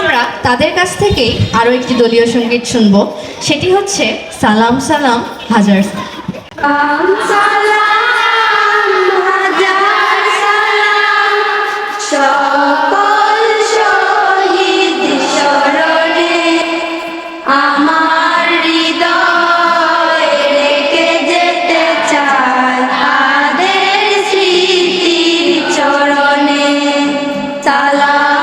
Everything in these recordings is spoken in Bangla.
আমরা তাদের কাছ থেকেই আরও একটি দলীয় সংগীত শুনব সেটি হচ্ছে সালাম সালাম হাজার Salam.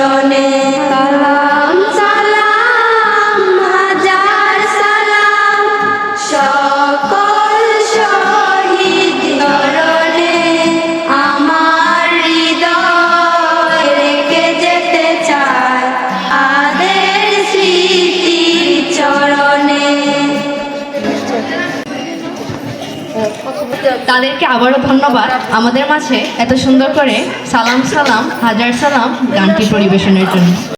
চরণে তাদেরকে আবারও ধন্যবাদ। আমাদের মাঝে এত সুন্দর করে সালাম সালাম, হাজার সালাম, গানটি পরিবেশনের জন্য।